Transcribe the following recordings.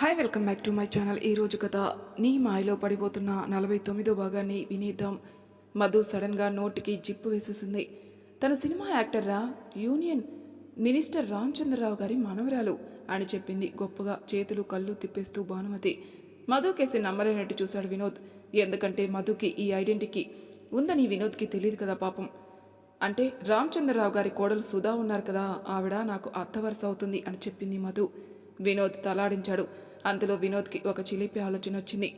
Hi welcome back to my channel ఈ రోజు కథ నీ మాయలో పడిపోతున్న నలభై తొమ్మిదో భాగాన్ని వినేద్దాం. మధు సడన్గా నోటికి జిప్పు వేసేసింది. తన సినిమా యాక్టర్రా యూనియన్ మినిస్టర్ రామచంద్రరావు గారి మనవరాలు అని చెప్పింది గొప్పగా చేతులు కళ్ళు తిప్పేస్తూ భానుమతి. మధు కేసి నమ్మలేనట్టు చూశాడు వినోద్. ఎందుకంటే మధుకి ఈ ఐడెంటిటీ ఉందని వినోద్కి తెలియదు కదా పాపం. అంటే రామచంద్రరావు గారి కోడలు సుధా ఉన్నారు కదా ఆవిడ నాకు అత్త వరుస అవుతుంది అని చెప్పింది మధు. వినోద్ తలాడించాడు. అంతలో వినోద్కి ఒక చిలిపి ఆలోచన వచ్చింది.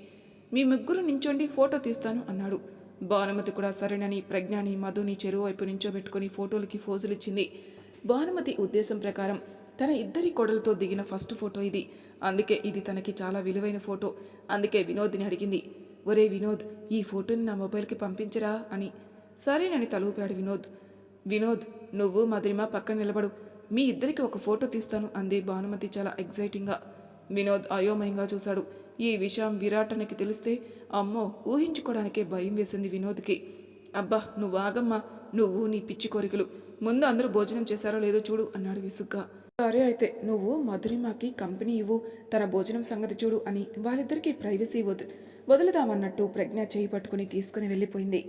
మీ ముగ్గురు నించోండి ఫోటో తీస్తాను అన్నాడు. భానుమతి కూడా సరేనని ప్రజ్ఞాని మధుని చెరువు వైపు నించోబెట్టుకుని ఫోటోలకి ఫోజులు ఇచ్చింది. భానుమతి ఉద్దేశం ప్రకారం తన ఇద్దరి కోడలతో దిగిన ఫస్ట్ ఫోటో ఇది. అందుకే ఇది తనకి చాలా విలువైన ఫోటో. అందుకే వినోద్ని అడిగింది. ఒరే వినోద్ ఈ ఫోటోని నా మొబైల్కి పంపించరా అని. సరేనని తలూపాడు వినోద్. వినోద్ నువ్వు మధురిమ పక్కన నిలబడు. మీ ఇద్దరికి ఒక ఫోటో తీస్తాను అంది భానుమతి చాలా ఎగ్జైటింగ్గా వినోద్ అయోమయంగా చూశాడు. ఈ విషయం విరాటనికి తెలిస్తే అమ్మో ఊహించుకోవడానికే భయం వేసింది వినోద్కి. అబ్బా నువ్వాగమ్మా నువ్వు నీ పిచ్చి కోరికలు. ముందు అందరూ భోజనం చేశారో లేదో చూడు అన్నాడు విసుగ్గా. సరే అయితే నువ్వు మధురిమాకి కంపెనీ ఇవ్వు తన భోజనం సంగతి చూడు అని వాళ్ళిద్దరికీ ప్రైవసీ వద వదులుదామన్నట్టు ప్రజ్ఞ చేయి పట్టుకుని తీసుకుని వెళ్ళిపోయింది.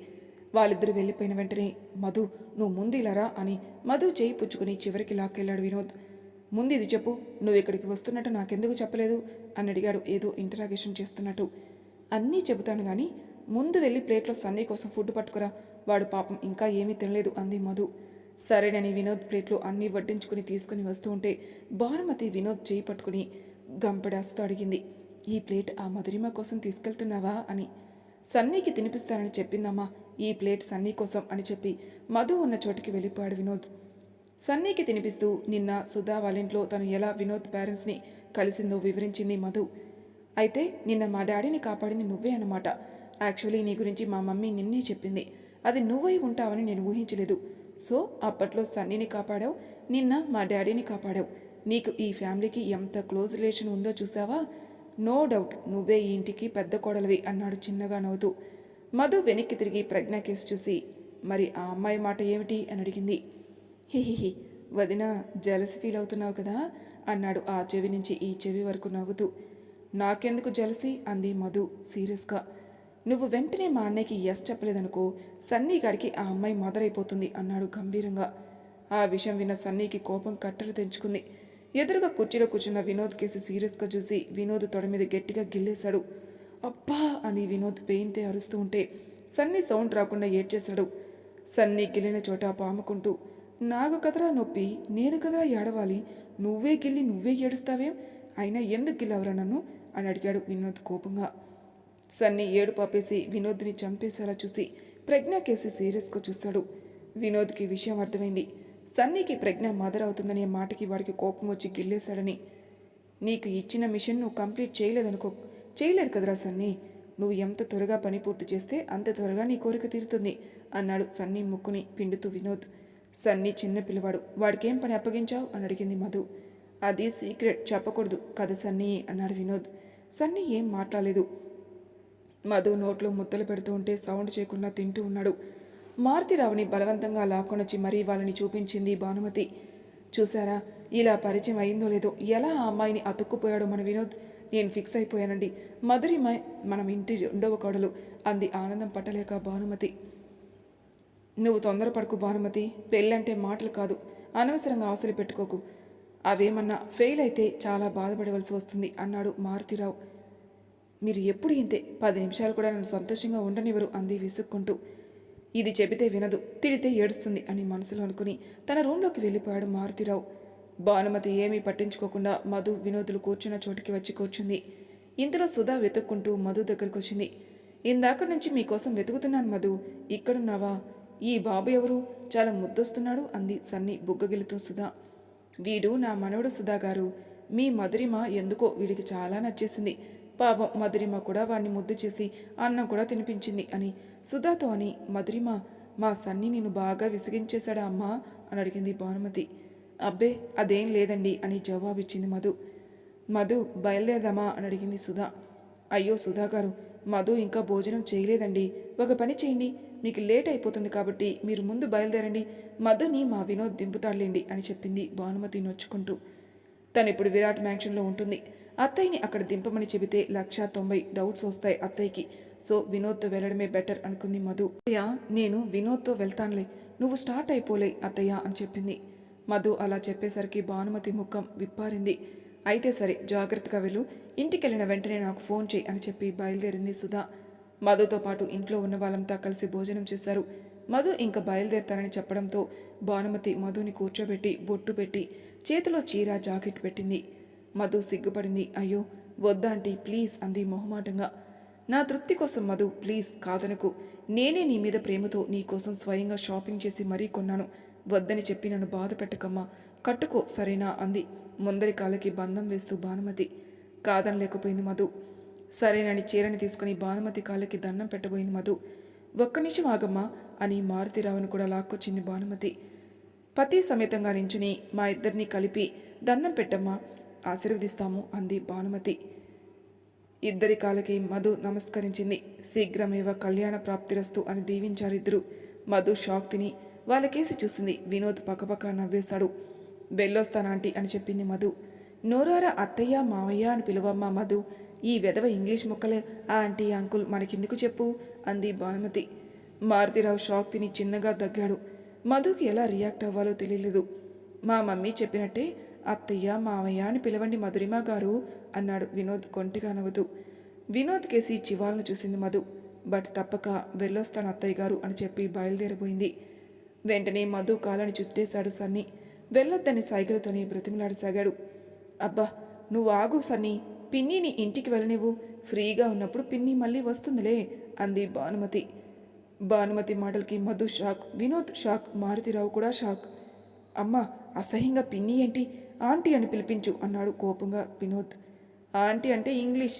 వాళ్ళిద్దరూ వెళ్ళిపోయిన వెంటనే మధు నువ్వు ముందు అని మధు చేయి పుచ్చుకుని చివరికి లాక్కెళ్ళాడు వినోద్. ముందు ఇది చెప్పు నువ్వు ఇక్కడికి వస్తున్నట్టు నాకెందుకు చెప్పలేదు? అని అడిగాడు ఏదో ఇంటరాగేషన్ చేస్తున్నట్టు. అన్నీ చెబుతాను కానీ ముందు వెళ్ళి ప్లేట్లో సన్నీ కోసం ఫుడ్ పట్టుకురా వాడు పాపం ఇంకా ఏమీ తినలేదు అంది మధు. సరేనని వినోద్ ప్లేట్లో అన్నీ వడ్డించుకుని తీసుకుని వస్తూ ఉంటే భానుమతి వినోద్ చేయి పట్టుకుని గంపడాసుతో అడిగింది. ఈ ప్లేట్ ఆ మధురిమ కోసం తీసుకెళ్తున్నావా? అని. సన్నీకి తినిపిస్తానని చెప్పిందమ్మా ఈ ప్లేట్ సన్నీ కోసం అని చెప్పి మధు ఉన్న చోటికి వెళ్ళిపోయాడు వినోద్. సన్నీకి తినిపిస్తూ నిన్న సుధా వాళ్ళింట్లో తను ఎలా వినోద్ పేరెంట్స్ని కలిసిందో వివరించింది మధు. అయితే నిన్న మా డాడీని కాపాడింది నువ్వే అన్నమాట. యాక్చువల్లీ నీ గురించి మా మమ్మీ నిన్నే చెప్పింది. అది నువ్వై ఉంటావని నేను ఊహించలేదు. సో అప్పట్లో సన్నీని కాపాడావు నిన్న మా డాడీని కాపాడావు. నీకు ఈ ఫ్యామిలీకి ఎంత క్లోజ్ రిలేషన్ ఉందో చూసావా? నో డౌట్ నువ్వే ఈ ఇంటికి పెద్ద కోడలివి అన్నాడు చిన్నగా నవ్వుతూ. మధు వెనక్కి తిరిగి ప్రజ్ఞ కేసు చూసి మరి ఆ అమ్మాయి మాట ఏమిటి? అని అడిగింది. హిహిహి వదిన జలసి ఫీల్ అవుతున్నావు కదా? అన్నాడు ఆ చెవి నుంచి ఈ చెవి వరకు నవ్వుతూ. నాకెందుకు జలసి అంది మధు సీరియస్గా. నువ్వు వెంటనే మా అన్నయ్యకి ఎస్ చెప్పలేదనుకో సన్నీ గాడికి ఆ అమ్మాయి మొదలైపోతుంది అన్నాడు గంభీరంగా. ఆ విషయం విన్న సన్నీకి కోపం కట్టలు తెంచుకుంది. ఎదురుగా కుర్చీలో కూర్చున్న వినోద్ కేసు సీరియస్గా చూసి వినోద్ తొడ మీద గట్టిగా గిల్లేశాడు. అబ్బా అని వినోద్ పెయిన్తే అరుస్తూ ఉంటే సన్నీ సౌండ్ రాకుండా ఏడ్చేశాడు. సన్నీ గిల్లిన చోట పాముకుంటూ నాకు కదరా నొప్పి నేను కదరా ఏడవాలి నువ్వే గిల్లి నువ్వే ఏడుస్తావేం? అయినా ఎందుకు గిల్లవరా నన్ను? అని అడిగాడు వినోద్ కోపంగా. సన్నీ ఏడు పాపేసి వినోద్ని చంపేసేలా చూసి ప్రజ్ఞ కేసి సీరియస్గా చూస్తాడు. వినోద్కి విషయం అర్థమైంది. సన్నీకి ప్రజ్ఞ మదర్ అవుతుందనే మాటకి వాడికి కోపం వచ్చి గిల్లేశాడని. నీకు ఇచ్చిన మిషన్ నువ్వు కంప్లీట్ చేయలేదనుకో చేయలేదు కదరా సన్నీ. నువ్వు ఎంత త్వరగా పని పూర్తి చేస్తే అంత త్వరగా నీ కోరిక తీరుతుంది అన్నాడు సన్నీ ముక్కుని పిండుతూ వినోద్. సన్నీ చిన్న పిల్లవాడు వాడికేం పని అప్పగించావు? అని అడిగింది మధు. అది సీక్రెట్ చెప్పకూడదు కదా సన్నీ అన్నాడు వినోద్. సన్నీ ఏం మాట్లాడలేదు. మధు నోట్లో ముద్దలు పెడుతూ ఉంటే సౌండ్ చేయకుండా తింటూ ఉన్నాడు. మారుతిరావుని బలవంతంగా లాక్కొనొచ్చి మరీ వాళ్ళని చూపించింది భానుమతి. చూసారా ఇలా పరిచయం అయిందో లేదో? ఎలా ఆ అమ్మాయిని అతుక్కుపోయాడో మన వినోద్? నేను ఫిక్స్ అయిపోయానండి. మధురి మనం ఇంటి రెండవ కోడలు అంది ఆనందం పట్టలేక భానుమతి. నువ్వు తొందరపడకు భానుమతి పెళ్ళంటే మాటలు కాదు అనవసరంగా ఆశలు పెట్టుకోకు. అవేమన్నా ఫెయిల్ అయితే చాలా బాధపడవలసి వస్తుంది అన్నాడు మారుతిరావు. మీరు ఎప్పుడు ఇంతే పది నిమిషాలు కూడా నన్ను సంతోషంగా ఉండనివ్వరు అంది విసుక్కుంటూ. ఇది చెబితే వినదు తిడితే ఏడుస్తుంది అని మనసులో అనుకుని తన రూంలోకి వెళ్ళిపోయాడు మారుతిరావు. భానుమతి ఏమీ పట్టించుకోకుండా మధు వినోదులు కూర్చున్న చోటికి వచ్చి కూర్చుంది. ఇంతలో సుధా వెతుక్కుంటూ మధు దగ్గరకు వచ్చింది. ఇందాక నుంచి మీకోసం వెతుకుతున్నాను మధు. ఇక్కడున్నావా? ఈ బాబు ఎవరు? చాలా ముద్దొస్తున్నాడు అంది సన్ని బుగ్గగిలుతూ సుధా. వీడు నా మనవడు సుధా గారు. మీ మధురిమ ఎందుకో వీడికి చాలా నచ్చేసింది. పాపం మధురిమ కూడా వాణ్ణి ముద్దు చేసి అన్నం కూడా తినిపించింది అని. సుధాతో అని. మధురిమ మా సన్ని నిన్ను బాగా విసిగించేశాడా అమ్మా? అని అడిగింది భానుమతి. అబ్బే అదేం లేదండి అని జవాబిచ్చింది మధు. మధు బయలుదేరదామా అని అడిగింది సుధా. అయ్యో సుధా గారు మధు ఇంకా భోజనం చేయలేదండి. ఒక పని చేయండి మీకు లేట్ అయిపోతుంది కాబట్టి మీరు ముందు బయలుదేరండి. మధుని మా వినోద్ దింపుతాడులేండి అని చెప్పింది భానుమతి నొచ్చుకుంటూ. తను ఇప్పుడు విరాట్ మ్యాన్షన్లో ఉంటుంది. అత్తయ్యని అక్కడ దింపమని చెబితే లక్ష తొంభై డౌట్స్ వస్తాయి అత్తయ్యకి. సో వినోద్తో వెళ్ళడమే బెటర్ అనుకుంది మధు. అయ్యా నేను వినోద్తో వెళ్తానులే. నువ్వు స్టార్ట్ అయిపోలే అత్తయ్య అని చెప్పింది. మధు అలా చెప్పేసరికి భానుమతి ముఖం విప్పారింది. అయితే సరే జాగ్రత్తగా వెళ్ళు. ఇంటికెళ్ళిన వెంటనే నాకు ఫోన్ చేయి అని చెప్పి బయలుదేరింది సుధా. మధుతో పాటు ఇంట్లో ఉన్న వాళ్ళంతా కలిసి భోజనం చేశారు. మధు ఇంకా బయలుదేరతానని చెప్పడంతో భానుమతి మధుని కూర్చోబెట్టి బొట్టు పెట్టి చేతిలో చీర జాకెట్ పెట్టింది. మధు సిగ్గుపడింది. అయ్యో వద్దాంటీ ప్లీజ్ అంది మొహమాటంగా. నా తృప్తి కోసం మధు ప్లీజ్ కాదనకు. నేనే నీ మీద ప్రేమతో నీ కోసం స్వయంగా షాపింగ్ చేసి మరీ కొన్నాను. వద్దని చెప్పి నన్ను బాధ పెట్టకమ్మా. కట్టుకో సరేనా? అంది. ముందరి కాళ్ళకి బంధం వేస్తూ భానుమతి. కాదనలేకపోయింది మధు. సరేనని చీరని తీసుకుని భానుమతి కాళ్ళకి దండం పెట్టబోయింది మధు. ఒక్క నిమిషం ఆగమ్మా అని మారుతిరావును కూడా లాక్కొచ్చింది భానుమతి. పతి సమేతంగా నించుని మా ఇద్దరిని కలిపి దండం పెట్టమ్మా ఆశీర్వదిస్తాము అంది భానుమతి. ఇద్దరి కాలకి మధు నమస్కరించింది. శీఘ్రమేవ కళ్యాణ ప్రాప్తిరస్తు అని దీవించారిద్దరు. మధు షాక్ తిని వాళ్ళకేసి చూసింది. వినోద్ పక్కపక్క నవ్వేశాడు వెళ్ళొస్తానాంటీ అని చెప్పింది మధు. నోరారా అత్తయ్య మావయ్య అని పిలువమ్మా మధు ఈ వెధవ ఇంగ్లీష్ ముక్కలే. ఆ ఆంటీ అంకుల్ మనకెందుకు చెప్పు? అంది భానుమతి. మారుతిరావు షాక్ తిని చిన్నగా దగ్గాడు. మధుకి ఎలా రియాక్ట్ అవ్వాలో తెలియలేదు మా మమ్మీ చెప్పినట్టే అత్తయ్య మావయ్య అని పిలవండి మధురిమ గారు అన్నాడు వినోద్ కొంటిగా నవ్వుతూ. వినోద్ కేసి చివాలను చూసింది మధు. బట్ తప్పక వెళ్ళొస్తాను అత్తయ్య గారు అని చెప్పి బయలుదేరబోయింది వెంటనే మధు కాలని చుట్టేశాడు సన్ని. వెళ్ళొద్దని సైకిల్తోనే బ్రతిమలాడసాగాడు అబ్బా నువ్వు ఆగు సన్ని. పిన్నిని ఇంటికి వెళ్ళనివ్వు. ఫ్రీగా ఉన్నప్పుడు పిన్ని మళ్ళీ వస్తుందిలే అంది భానుమతి. భానుమతి మాటలకి మధు షాక్ వినోద్ షాక్ మారుతిరావు కూడా షాక్. అమ్మా అసహ్యంగా పిన్ని ఏంటి? ఆంటీ అని పిలిపించు అన్నాడు కోపంగా వినోద్. ఆంటీ అంటే ఇంగ్లీష్.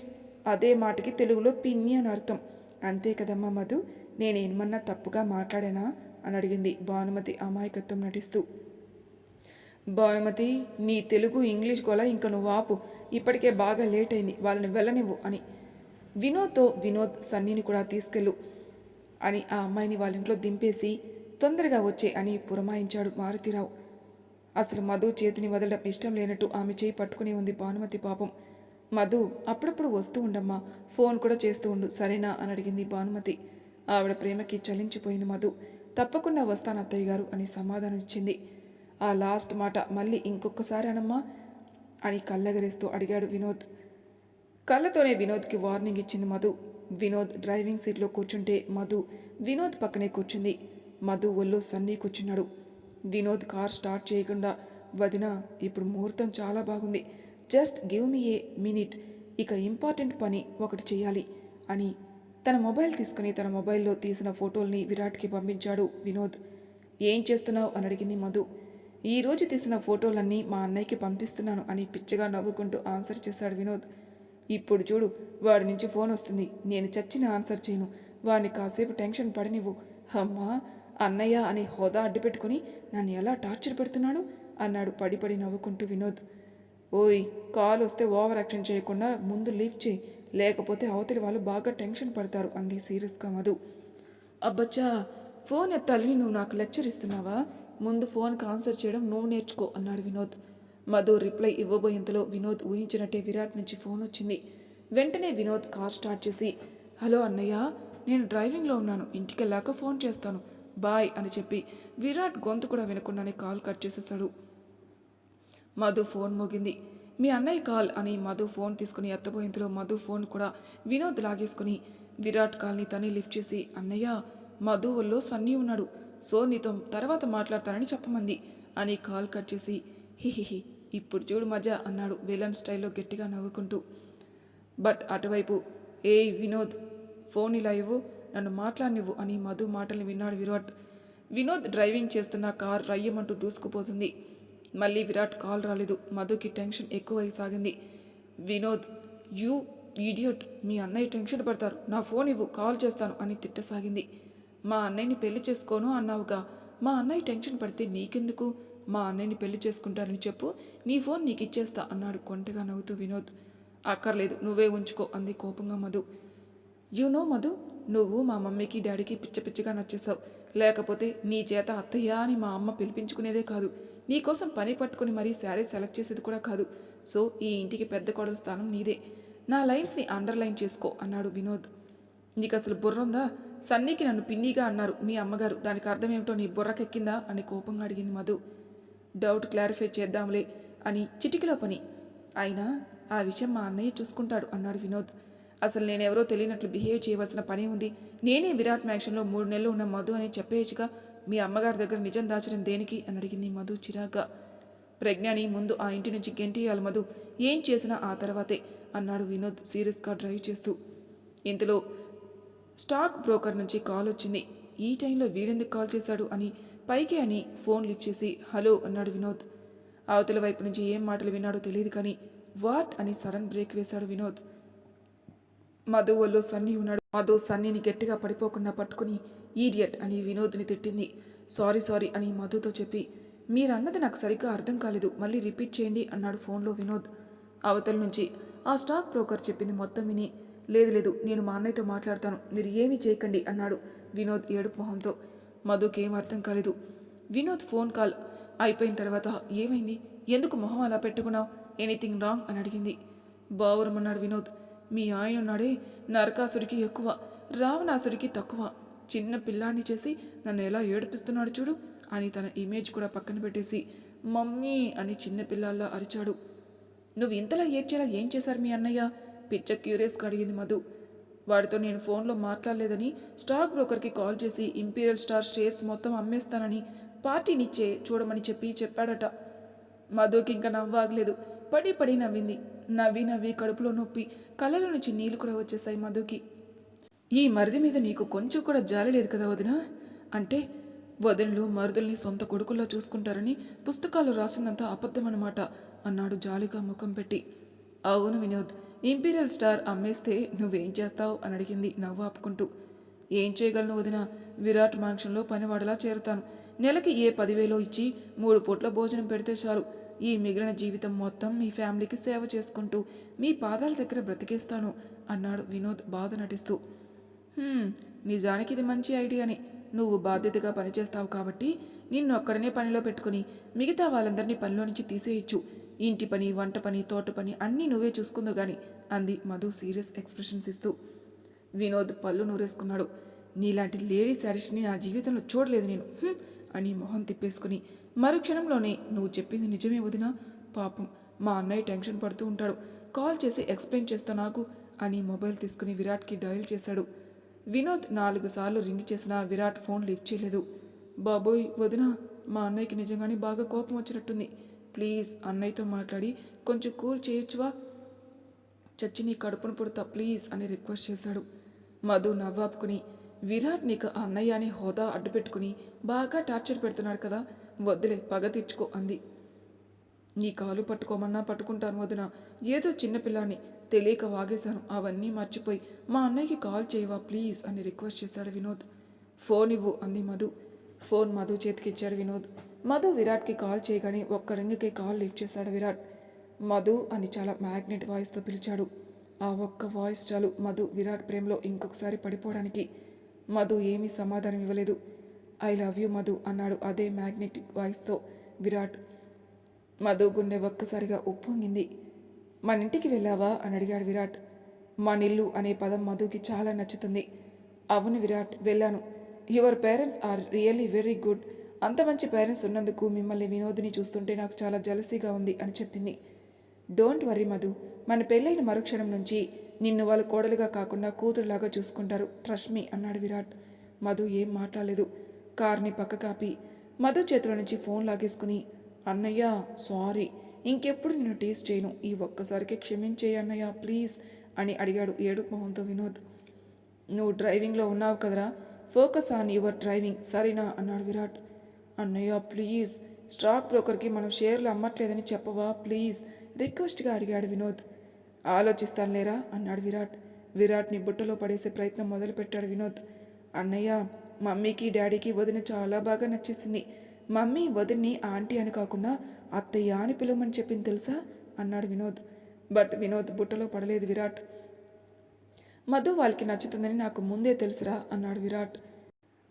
అదే మాటకి తెలుగులో పిన్ని అని అర్థం. అంతే కదమ్మా మధు నేనేమన్నా తప్పుగా మాట్లాడానా? అని అడిగింది భానుమతి అమాయకత్వం నటిస్తూ. భానుమతి నీ తెలుగు ఇంగ్లీష్ గోల ఇంక నువ్వు ఆపు. ఇప్పటికే బాగా లేట్ అయింది వాళ్ళని వెళ్ళనివ్వు అని. వినోద్తో వినోద్ సన్నీని కూడా తీసుకెళ్ళు అని ఆ అమ్మాయిని వాళ్ళ ఇంట్లో దింపేసి తొందరగా వచ్చే అని పురమాయించాడు మారుతిరావు. అసలు మధు చేతిని వదలడం ఇష్టం లేనట్టు ఆమె చేయి పట్టుకుని ఉంది భానుమతి పాపం. మధు అప్పుడప్పుడు వస్తూ ఉండమ్మా ఫోన్ కూడా చేస్తూ ఉండు సరేనా? అని అడిగింది భానుమతి. ఆవిడ ప్రేమకి చలించిపోయింది మధు. తప్పకుండా వస్తాను అత్తయ్య గారు అని సమాధానం ఇచ్చింది. ఆ లాస్ట్ మాట మళ్ళీ ఇంకొకసారి అనమ్మా అని కళ్ళగరేస్తూ అడిగాడు వినోద్. కళ్ళతోనే వినోద్కి వార్నింగ్ ఇచ్చింది మధు. వినోద్ డ్రైవింగ్ సీట్లో కూర్చుంటే మధు వినోద్ పక్కనే కూర్చుంది. మధు ఒళ్ళో సన్నీ కూర్చున్నాడు. వినోద్ కార్ స్టార్ట్ చేయకుండా వదిన ఇప్పుడు ముహూర్తం చాలా బాగుంది. Just give me a minute. ఇక ఇంపార్టెంట్ పని ఒకటి చేయాలి అని తన మొబైల్ తీసుకుని తన మొబైల్లో తీసిన ఫోటోల్ని విరాట్కి పంపించాడు వినోద్. ఏం చేస్తున్నావు? అని అడిగింది మధు. ఈ రోజు తీసిన ఫోటోలన్నీ మా అన్నయ్యకి పంపిస్తున్నాను అని పిచ్చగా నవ్వుకుంటూ ఆన్సర్ చేశాడు వినోద్. ఇప్పుడు చూడు వాడి నుంచి ఫోన్ వస్తుంది. నేను చచ్చిన ఆన్సర్ చేయను. వాడిని కాసేపు టెన్షన్ పడనివ్వు. అమ్మా అన్నయ్య అనే హోదా అడ్డుపెట్టుకుని నన్ను ఎలా టార్చర్ పెడుతున్నాడు అన్నాడు పడిపడి నవ్వుకుంటూ వినోద్. ఓయ్ కాల్ వస్తే ఓవర్ యాక్షన్ చేయకుండా ముందు లీవ్ చేయి లేకపోతే అవతలి వాళ్ళు బాగా టెన్షన్ పడతారు అంది సీరియస్గా మధు. అబ్బచ్చా ఫోన్ ఎత్తాలని నువ్వు నాకు లెక్చర్ ఇస్తున్నావా? ముందు ఫోన్కి ఆన్సర్ చేయడం నువ్వు నేర్చుకో అన్నాడు వినోద్. మధు రిప్లై ఇవ్వబోయేంతలో వినోద్ ఊహించినట్టే విరాట్ నుంచి ఫోన్ వచ్చింది. వెంటనే వినోద్ కార్ స్టార్ట్ చేసి హలో అన్నయ్య నేను డ్రైవింగ్లో ఉన్నాను ఇంటికి వెళ్ళాక ఫోన్ చేస్తాను బాయ్ అని చెప్పి విరాట్ గొంతు కూడా వినకుండానే కాల్ కట్ చేసేసాడు మధు ఫోన్ మోగింది. మీ అన్నయ్య కాల్ అని మధు ఫోన్ తీసుకుని ఎత్తబోయేంతలో మధు ఫోన్ కూడా వినోద్ లాగేసుకుని విరాట్ కాల్ని తనే లిఫ్ట్ చేసి అన్నయ్య మధు ఒళ్ళో సన్నీ ఉన్నాడు. సో నీతో తర్వాత మాట్లాడతానని చెప్పమంది అని కాల్ కట్ చేసి హిహిహి ఇప్పుడు చూడు మజా అన్నాడు విలన్ స్టైల్లో గట్టిగా నవ్వుకుంటూ. బట్ అటువైపు ఏ వినోద్ ఫోన్ ఇలా ఇవ్వు. నన్ను మాట్లాడినివ్వు అని మధు మాటల్ని విన్నాడు విరాట్. వినోద్ డ్రైవింగ్ చేస్తున్న కార్ రయ్యమంటూ దూసుకుపోతుంది. మళ్ళీ విరాట్ కాల్ రాలేదు. మధుకి టెన్షన్ ఎక్కువై సాగింది. వినోద్ యూ ఈడియట్ మీ అన్నయ్య టెన్షన్ పడతారు. నా ఫోన్ ఇవ్వు కాల్ చేస్తాను అని తిట్టసాగింది. మా అన్నయ్యని పెళ్ళి చేసుకోను అన్నావుగా. మా అన్నయ్య టెన్షన్ పడితే నీకెందుకు? మా అన్నయ్యని పెళ్ళి చేసుకుంటానని చెప్పు నీ ఫోన్ నీకు ఇచ్చేస్తా అన్నాడు కొంటగా నవ్వుతూ వినోద్. అక్కర్లేదు నువ్వే ఉంచుకో అంది కోపంగా మధు. యు నో మధు నువ్వు మా మమ్మీకి డాడీకి పిచ్చ పిచ్చిగా నచ్చేసావు లేకపోతే నీ చేత అత్తయ్య అని మా అమ్మ పిలిపించుకునేదే కాదు. నీకోసం పని పట్టుకుని మరీ శారీ సెలెక్ట్ చేసేది కూడా కాదు. సో ఈ ఇంటికి పెద్ద కొడల స్థానం నీదే. నా లైన్స్ని అండర్లైన్ చేసుకో అన్నాడు వినోద్. నీకు అసలు బుర్ర ఉందా సన్నీకి నన్ను పిన్నిగా అన్నారు మీ అమ్మగారు. దానికి అర్థం ఏమిటో నీ బుర్రకెక్కిందా? అని కోపంగా అడిగింది మధు. డౌట్ క్లారిఫై చేద్దాంలే అని చిటికిలో పని. అయినా ఆ విషయం మా అన్నయ్య చూసుకుంటాడు అన్నాడు వినోద్. అసలు నేనెవరో తెలియనట్లు బిహేవ్ చేయవలసిన పని ఉంది. నేనే విరాట్ మ్యాక్షన్లో మూడు నెలలు ఉన్న మధు అని చెప్పేయచ్చుగా. మీ అమ్మగారి దగ్గర నిజం దాచడం దేనికి? అని అడిగింది మధు చిరాగ్గా. ప్రజ్ఞని ముందు ఆ ఇంటి నుంచి గెంటియాలి మధు. ఏం చేసినా ఆ తర్వాతే అన్నాడు వినోద్ సీరియస్గా డ్రైవ్ చేస్తూ. ఇంతలో స్టాక్ బ్రోకర్ నుంచి కాల్ వచ్చింది. ఈ టైంలో వీడెందుకు కాల్ చేశాడు అని. పైకి అని ఫోన్ లిఫ్ట్ చేసి హలో అన్నాడు వినోద్. అవతల వైపు నుంచి ఏం మాటలు విన్నాడో తెలియదు కానీ వాట్ అని సడన్ బ్రేక్ వేశాడు వినోద్. మధు సన్నీ ఉన్నాడు. మధు సన్నీని గట్టిగా పడిపోకుండా పట్టుకుని ఈడియట్ అని వినోద్ని తిట్టింది. సారీ సారీ అని మధుతో చెప్పి మీరన్నది నాకు సరిగ్గా అర్థం కాలేదు. మళ్ళీ రిపీట్ చేయండి అన్నాడు ఫోన్లో వినోద్. అవతల నుంచి ఆ స్టాక్ బ్రోకర్ చెప్పింది మొత్తం విని లేదు లేదు నేను మా అన్నయ్యతో మాట్లాడతాను. మీరు ఏమీ చేయకండి అన్నాడు వినోద్ ఏడుపు మొహంతో. మధుకి ఏం అర్థం కాలేదు. వినోద్ ఫోన్ కాల్ అయిపోయిన తర్వాత ఏమైంది? ఎందుకు మొహం అలా పెట్టుకున్నావు? ఎనీథింగ్ రాంగ్ అని అడిగింది. బావురమన్నాడు వినోద్. మీ ఆయన ఉన్నాడే నరకాసుడికి ఎక్కువ రావణాసుడికి తక్కువ. చిన్న పిల్లాన్ని చేసి నన్ను ఎలా ఏడిపిస్తున్నాడు చూడు అని తన ఇమేజ్ కూడా పక్కన పెట్టేసి మమ్మీ అని చిన్న పిల్లల్లా అరిచాడు. నువ్వు ఇంతలా ఏడ్చేలా ఏం చేశారు మీ అన్నయ్య? పిచ్చ క్యూరియస్గా అడిగింది మధు. వాడితో నేను ఫోన్లో మాట్లాడలేదని స్టాక్ బ్రోకర్కి కాల్ చేసి ఇంపీరియల్ స్టార్ షేర్స్ మొత్తం అమ్మేస్తానని పార్టీనిచ్చే చూడమని చెప్పి చెప్పాడట. మధుకి ఇంకా నవ్వాగలేదు. పడి పడి నవ్వింది. నవ్వి నవ్వి కడుపులో నొప్పి కళ్ళలో నుంచి నీళ్ళు కూడా వచ్చేసాయి మధుకి. ఈ మరిది మీద నీకు కొంచెం కూడా జాలి లేదు కదా వదిన? అంటే వదినలు మరుదుల్ని సొంత కొడుకుల్లో చూసుకుంటారని పుస్తకాలు రాసిందంతా అబద్ధమన్నమాట అన్నాడు జాలిగా ముఖం పెట్టి. అవును వినోద్ ఇంపీరియల్ స్టార్ అమ్మేస్తే నువ్వేం చేస్తావు? అని అడిగింది నవ్వు ఆపుకుంటూ. ఏం చేయగలను వదిన? విరాట్ మాంక్షంలో పనివాడలా చేరుతాను. నెలకి ఏ పదివేలో ఇచ్చి మూడు పూట్ల భోజనం పెడితే చాలు. ఈ మిగిలిన జీవితం మొత్తం మీ ఫ్యామిలీకి సేవ చేసుకుంటూ మీ పాదాల దగ్గర బ్రతికేస్తాను అన్నాడు వినోద్ బాధ నటిస్తూ. నిజానికి ఇది మంచి ఐడియాని. నువ్వు బాధ్యతగా పనిచేస్తావు కాబట్టి నిన్ను అక్కడనే పనిలో పెట్టుకుని మిగతా వాళ్ళందరినీ పనిలో నుంచి తీసేయచ్చు. ఇంటి పని వంట పని తోట పని అన్నీ నువ్వే చూసుకుందో గాని అంది మధు సీరియస్ ఎక్స్ప్రెషన్స్ ఇస్తూ. వినోద్ పళ్ళు నూరేసుకున్నాడు. నీలాంటి లేడీ శారీస్ని నా జీవితంలో చూడలేదు నేను. అని మొహం తిప్పేసుకుని మరుక్షణంలోనే నువ్వు చెప్పింది నిజమే వదినా. పాపం మా అన్నయ్య టెన్షన్ పడుతూ ఉంటాడు. కాల్ చేసి ఎక్స్ప్లెయిన్ చేస్తా నాకు అని మొబైల్ తీసుకుని విరాట్కి డయల్ చేశాడు. వినోద్ నాలుగు సార్లు రింగ్ చేసినా విరాట్ ఫోన్ లిఫ్ట్ చేయలేదు. బాబోయ్ వదినా మా అన్నయ్యకి నిజంగానే బాగా కోపం వచ్చినట్టుంది. ప్లీజ్ అన్నయ్యతో మాట్లాడి కొంచెం కూల్ చేయొచ్చువా? చచ్చి నీ కడుపును పుడతా ప్లీజ్ అని రిక్వెస్ట్ చేశాడు. మధు నవ్వాపుకుని విరాట్ నీకు ఆ అన్నయ్య అనే హోదా అడ్డుపెట్టుకుని బాగా టార్చర్ పెడుతున్నాడు కదా. వద్దులే పగ తీర్చుకో అంది. నీ కాలు పట్టుకోమన్నా పట్టుకుంటాను వదిన. ఏదో చిన్నపిల్లాన్ని తెలియక వాగేశాను. అవన్నీ మర్చిపోయి మా అన్నయ్యకి కాల్ చేయవా ప్లీజ్ అని రిక్వెస్ట్ చేశాడు వినోద్. ఫోన్ ఇవ్వు అంది మధు. ఫోన్ మధు చేతికి ఇచ్చాడు వినోద్. మధు విరాట్కి కాల్ చేయగానే ఒక్క రింగ్కి కాల్ లిఫ్ట్ చేశాడు విరాట్. మధు అని చాలా మ్యాగ్నెట్ వాయిస్తో పిలిచాడు. ఆ ఒక్క వాయిస్ చాలు మధు విరాట్ ప్రేమలో ఇంకొకసారి పడిపోవడానికి మధు ఏమీ సమాధానం ఇవ్వలేదు. ఐ లవ్ యూ మధు అన్నాడు అదే మ్యాగ్నెటిక్ వాయిస్తో విరాట్. మధు గుండె ఒక్కసారిగా ఉప్పొంగింది. మన ఇంటికి వెళ్ళావా? అని అడిగాడు విరాట్. మనిల్లు అనే పదం మధుకి చాలా నచ్చుతుంది. అవును విరాట్ వెళ్ళాను. Your parents are really very good. అంత మంచి పేరెంట్స్ ఉన్నందుకు మిమ్మల్ని వినోదిని చూస్తుంటే నాకు చాలా జలసీగా ఉంది అని చెప్పింది. Don't worry Madhu. మన పెళ్ళైన మరుక్షణం నుంచి నిన్ను వాళ్ళు కోడలుగా కాకుండా కూతురులాగా చూసుకుంటారు. ట్రస్ట్ మీ అన్నాడు విరాట్. మధు ఏం మాట్లాడలేదు. కార్ని పక్క కాపి మధు చేతిలో నుంచి ఫోన్ లాగేసుకుని అన్నయ్య సారీ. ఇంకెప్పుడు నిన్ను టేస్ట్ చేయను. ఈ ఒక్కసారికి క్షమించేయి అన్నయ్య ప్లీజ్ అని అడిగాడు ఏడు మొహంతో వినోద్. నువ్వు డ్రైవింగ్లో ఉన్నావు కదరా? ఫోకస్ ఆన్ యువర్ డ్రైవింగ్ సరేనా? అన్నాడు విరాట్. అన్నయ్య ప్లీజ్. స్టాక్ బ్రోకర్కి మనం షేర్లు అమ్మట్లేదని చెప్పవా? ప్లీజ్. రిక్వెస్ట్గా అడిగాడు వినోద్. ఆలోచిస్తాను లేరా అన్నాడు విరాట్. విరాట్ని బుట్టలో పడేసే ప్రయత్నం మొదలుపెట్టాడు వినోద్. అన్నయ్య మమ్మీకి డాడీకి వదిన చాలా బాగా నచ్చేసింది. మమ్మీ వదిన్ని ఆంటీ అని కాకుండా అత్తయ్య అని పిలవమని చెప్పింది తెలుసా? అన్నాడు వినోద్. బట్ వినోద్ బుట్టలో పడలేదు విరాట్. మధు వాళ్ళకి నచ్చుతుందని నాకు ముందే తెలుసురా అన్నాడు విరాట్.